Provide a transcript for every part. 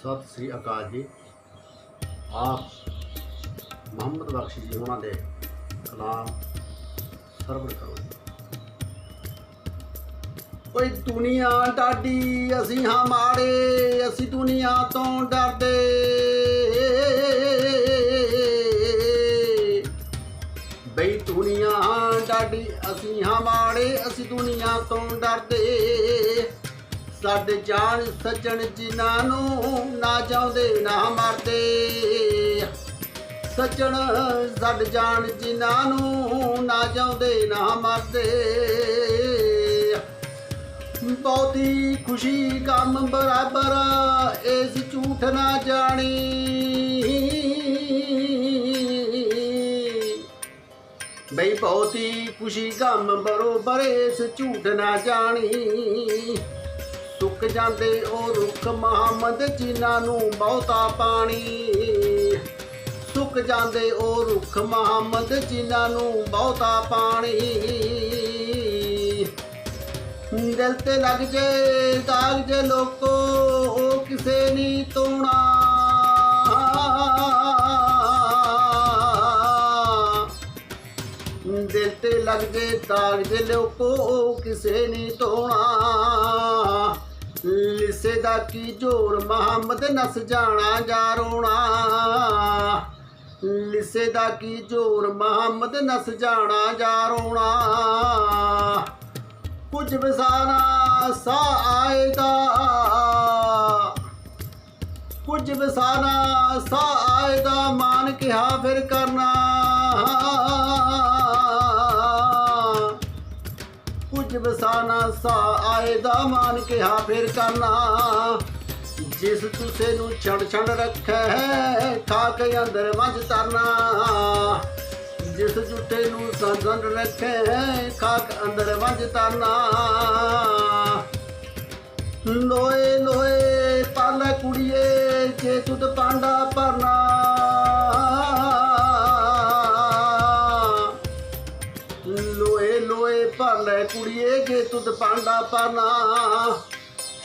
ਸਤਿ ਸ੍ਰੀ ਅਕਾਲ ਜੀ। ਆਪ ਮੁਹੰਮਦ ਬਖਸ਼ ਜੀ, ਉਹਨਾਂ ਦੇ ਕਲਾਮ ਸਰਵਣ ਕਰੋ ਓਏ ਦੁਨੀਆ ਡਾਡੀ, ਅਸੀਂ ਹਾਂ ਮਾੜੇ, ਅਸੀਂ ਦੁਨੀਆ ਤੋਂ ਡਰਦੇ। ਬਈ ਦੁਨੀਆ ਡਾਡੀ, ਅਸੀਂ ਹਾਂ ਮਾੜੇ, ਅਸੀਂ ਦੁਨੀਆ ਤੋਂ ਡਰਦੇ। ਸਾਡੇ ਜਾਣ ਸੱਜਣ ਜਿਨ੍ਹਾਂ ਨੂੰ ਨਾ ਜਾਉਂਦੇ, ਨਾ ਮਰਦੇ। ਸੱਜਣ ਸਾਡੇ ਜਾਣ ਜਿਨ੍ਹਾਂ ਨੂੰ ਨਾ ਜਾਉਂਦੇ, ਨਾ ਮਰਦੇ। ਬਹੁਤੀ ਖੁਸ਼ੀ ਕੰਮ ਬਰਾਬਰ, ਇਸ ਝੂਠ ਨਾ ਜਾਣੀ। ਬਈ ਬਹੁਤੀ ਖੁਸ਼ੀ ਕੰਮ ਬਰੋਬਰ, ਇਸ ਝੂਠ ਨਾ ਜਾਣੀ। ਸੁੱਕ ਜਾਂਦੇ ਉਹ ਰੁੱਖ ਮੁਹੰਮਦ, ਜਿਨ੍ਹਾਂ ਨੂੰ ਬਹੁਤਾ ਪਾਣੀ। ਸੁੱਕ ਜਾਂਦੇ ਉਹ ਰੁੱਖ ਮੁਹੰਮਦ, ਜਿਨ੍ਹਾਂ ਨੂੰ ਬਹੁਤਾ ਪਾਣੀ। ਦਿਲ ਤੇ ਲੱਗ ਜੇ, ਦਾਗ ਜੇ ਲੋਕੋ, ਉਹ ਕਿਸੇ ਨਹੀਂ ਤੋਣਾ। ਦਿਲ ਤੇ ਲੱਗ ਜੇ, ਦਾਗ ਜੇ ਲੋਕੋ ਕਿਸੇ ਨਹੀਂ ਤੋਣਾ। ਲਿਸੇ ਦਾ ਕੀ ਜੋਰ, ਮੁਹੰਮਦ ਨਸ ਜਾਣਾ ਜਾ ਰੋਣਾ? ਲਿਸੇ ਦਾ ਕੀ ਜੋਰ, ਮੁਹੰਮਦ ਨਸ ਜਾਣਾ ਜਾ ਰੋਣਾ? ਕੁਝ ਵਸਾਨਾ ਸਾ ਆਏਦਾ ਕੁਝ ਵਸਾਨਾ ਸਾ ਆਏਦਾ ਮਾਨ ਕਿਹਾ ਫਿਰ ਕਰਨਾ। ਕੁਝ ਵਸਾਨਾ ਸਾ ਆਏਦਾ ਮਾਨ ਕਿਹਾ ਫਿਰ ਕਰਨਾ। ਜਿਸ ਤੁਸੇ ਨੂੰ ਛੜ ਛੜ ਰੱਖੈ ਹੈ ਖਾਕ ਅੰਦਰ ਵਜ ਤਰਨਾ। ਜਿਸ ਜੁੱਟੇ ਨੂੰ ਸੰਗਨ ਰੱਖੇ ਹੈ ਖਾਕ ਅੰਦਰ ਵੰਜ ਤਰਨਾ। ਪਾਲੇ ਕੁੜੀਏ, ਜੇ ਤੁਧ ਪਾਂਡਾ ਭਰਨਾ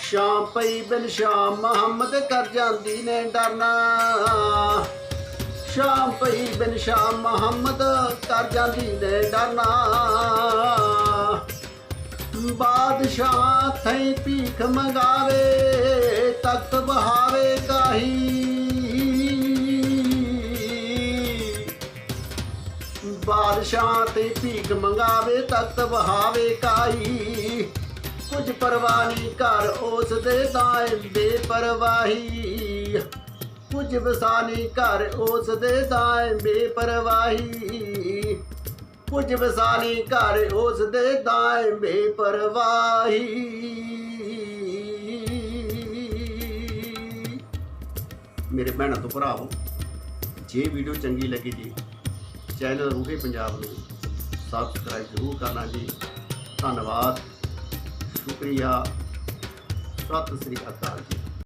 ਸ਼ਾਮ ਪਈ ਬਿਨ ਸ਼ਾਮ, ਮੁਹੰਮਦ ਕਰ ਜਾਂਦੀ ਨੇ ਡਰਨਾ। ਸ਼ਾਮ ਪਈ ਬਿਨ ਸ਼ਾਮ, ਮੁਹੰਮਦ ਕਰ ਜਾਂਦੀ ਨੇ ਡਰਨਾ। ਬਾਦਸ਼ਾਹ ਥਈ ਭੀਖ ਮੰਗਾਵੇ, ਤਖਤ ਬਹਾਵੇ ਕਾਹੀ। ਬਾਰਿਸ਼ਾਂ ਤੇ ਭੀਖ ਮੰਗਾਵੇ, ਤਖਤ ਵਹਾਵੇ ਕਾਹੀ। ਕੁਝ ਪਰਵਾਹੀ ਘਰ ਉਸ ਦੇ ਦਾਇਮ ਬੇਪਰਵਾਹੀ। ਕੁਝ ਵਸਾਨੀ ਘਰ ਉਸ ਦੇ ਦਾਇਮ ਬੇਪਰਵਾਹੀ। ਕੁਝ ਵਸਾਨੀ ਘਰ ਉਸ ਦੇ ਦਾਇਮ ਬੇਪਰਵਾਹੀ। ਮੇਰੇ ਭੈਣਾਂ ਤੋਂ ਭਰਾਵੋ ਜੇ ਵੀਡੀਓ ਚੰਗੀ ਲੱਗੀ ਜੀ ਚੈਨਲ ਰੂਹੇ ਪੰਜਾਬ ਨੂੰ ਸਬਸਕ੍ਰਾਈਬ ਜ਼ਰੂਰ ਕਰਨਾ ਜੀ। ਧੰਨਵਾਦ। ਸ਼ੁਕਰੀਆ। ਸਤਿ ਸ੍ਰੀ ਅਕਾਲ ਜੀ।